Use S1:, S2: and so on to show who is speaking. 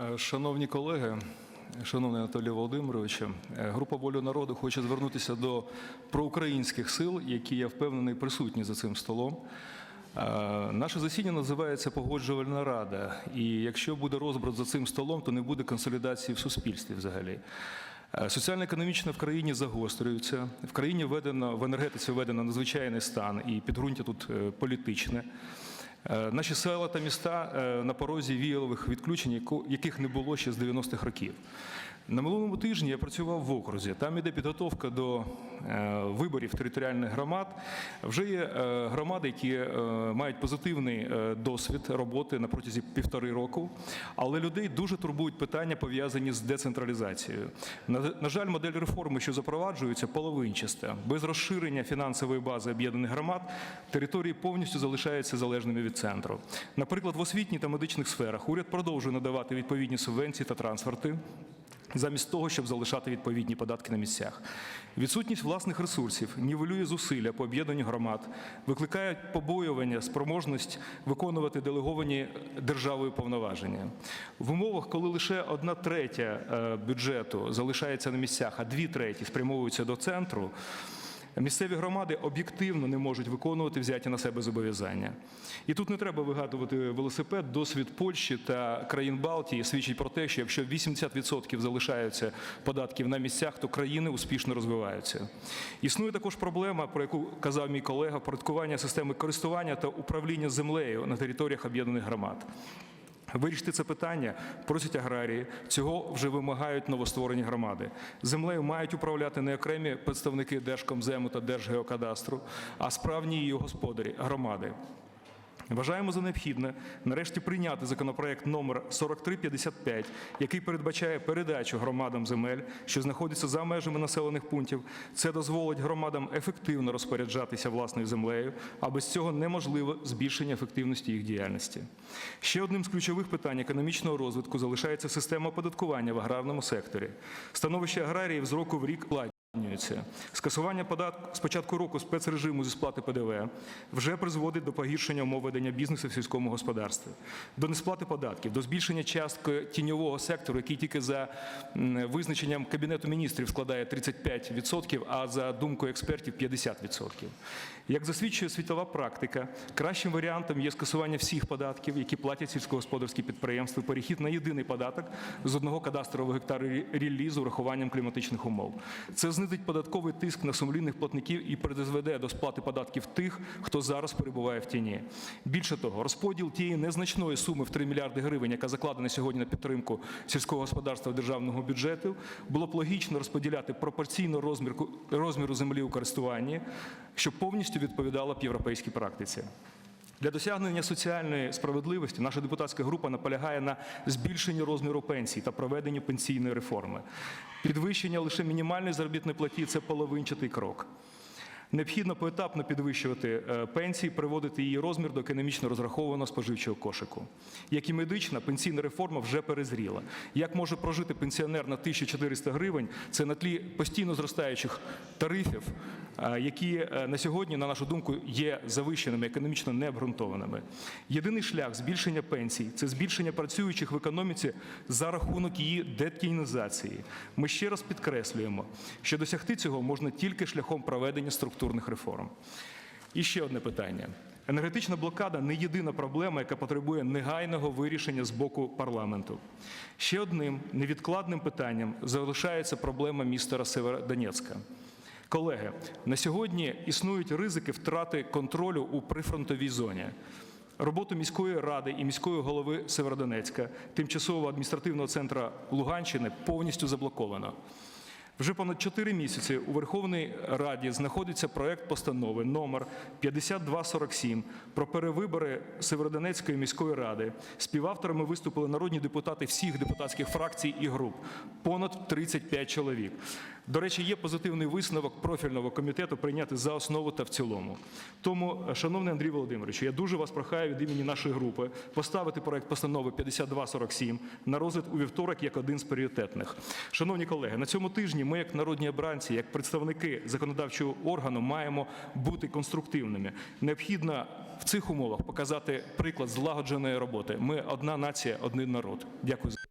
S1: Е, Шановні колеги, шановний Анатолій Володимирович, е, група «Волю народу хоче звернутися до проукраїнських сил, які я впевнений присутні за цим столом. Е, Наше засідання називається Погоджувальна рада. І якщо буде розбрат за цим столом, то не буде консолідації в суспільстві взагалі. Соціально-економічно в країні загострюється. В країні введено в енергетиці введено надзвичайний стан, і підґрунтя тут політичне. Е, Наші села та міста е, на порозі віялових відключень, яких не було ще з 90-х років. На минулому тижні я працював в окрузі. Там іде підготовка до е, виборів територіальних громад. Вже є громади, які мають позитивний досвід роботи на протязі півтори року, але людей дуже турбують питання, пов'язані з децентралізацією. На жаль, модель реформи, що запроваджується, половинчаста. Без розширення фінансової бази об'єднаних громад території повністю залишаються залежними від центру. Наприклад, в освітній та медичних сферах уряд продовжує надавати відповідні субвенції та трансферти. Замість того, щоб залишати відповідні податки на місцях, відсутність власних ресурсів нівелює зусилля по об'єднанню громад, викликає побоювання, спроможність виконувати делеговані державою повноваження. В умовах, коли лише одна третя е, бюджету залишається на місцях, а дві треті спрямовуються до центру. Місцеві громади об'єктивно не можуть виконувати взяті на себе зобов'язання. І тут не треба вигадувати велосипед. Досвід Польщі та країн Балтії свідчить про те, що якщо 80% залишаються податків на місцях, то країни успішно розвиваються. Існує також проблема, про яку казав мій колега, впорядкування системи користування та управління землею на територіях об'єднаних громад. Вирішити це питання просять аграрії. Цього вже вимагають новостворені громади. Землею мають управляти не окремі представники Держкомзему та Держгеокадастру, а справні її господарі громади. Вважаємо за необхідне нарешті прийняти законопроект номер 4355, який передбачає передачу громадам земель, що знаходяться за межами населених пунктів. Це дозволить громадам ефективно розпоряджатися власною землею, а без цього неможливо збільшення ефективності їх діяльності. Ще одним з ключових питань економічного розвитку залишається система оподаткування в аграрному секторі. Становище аграріїв з року в рік ладнюється. Скасування податку з початку року спецрежиму зі сплати ПДВ вже призводить до погіршення умов ведення бізнесу в сільському господарстві, до несплати податків, до збільшення частки тіньового сектору, який тільки за визначенням Кабінету міністрів складає 35%, а за думкою експертів 50%. Як засвідчує світова практика, кращим варіантом є скасування всіх податків, які платять сільськогосподарські підприємства, перехід на єдиний податок з одного кадастрового гектару ріллі з урахуванням кліматичних умов. Це знизить податковий тиск на сумлінних платників і призведе до сплати податків тих, хто зараз перебуває в тіні. Більше того, розподіл тієї незначної суми в 3 мільярди гривень, яка закладена сьогодні на підтримку сільського господарства державного бюджету, було б логічно розподіляти пропорційно розмірку- розміру землі у користуванні, щоб повністю відповідала б європейській практиці. Для досягнення соціальної справедливості наша депутатська група наполягає на збільшенні розміру пенсій та проведенні пенсійної реформи. Підвищення лише мінімальної заробітної платі це половинчатий крок. Необхідно поетапно підвищувати е, пенсії, приводити її розмір до економічно розрахованого споживчого кошику. Як і медична, пенсійна реформа вже перезріла. Як може прожити пенсіонер на 1400 гривень? Це на тлі постійно зростаючих тарифів, е, які е, на сьогодні, на нашу думку, є завищеними, економічно необґрунтованими. Єдиний шлях збільшення пенсій це збільшення працюючих в економіці за рахунок її детінізації. Ми ще раз підкреслюємо, що досягти цього можна тільки шляхом проведення структурних реформ. І ще одне питання. Енергетична блокада не єдина проблема, яка потребує негайного вирішення з боку парламенту. Ще одним невідкладним питанням залишається проблема міста Северодонецька. Колеги, на сьогодні існують ризики втрати контролю у прифронтовій зоні. Роботу міської ради і міської голови Северодонецька, тимчасового адміністративного центру Луганщини повністю заблоковано. Вже понад 4 місяці у Верховній Раді знаходиться проект постанови номер 5247 про перевибори Северодонецької міської ради. Співавторами виступили народні депутати всіх депутатських фракцій і груп, понад 35 чоловік. До речі, є позитивний висновок профільного комітету прийняти за основу та в цілому. Тому, шановний Андрій Володимирович, я дуже вас прохаю від імені нашої групи поставити проект постанови 5247 на розгляд у вівторок як один з пріоритетних. Шановні колеги, на цьому тижні ми, як народні обранці, як представники законодавчого органу, маємо бути конструктивними. Необхідно в цих умовах показати приклад злагодженої роботи. Ми одна нація, один народ. Дякую. за-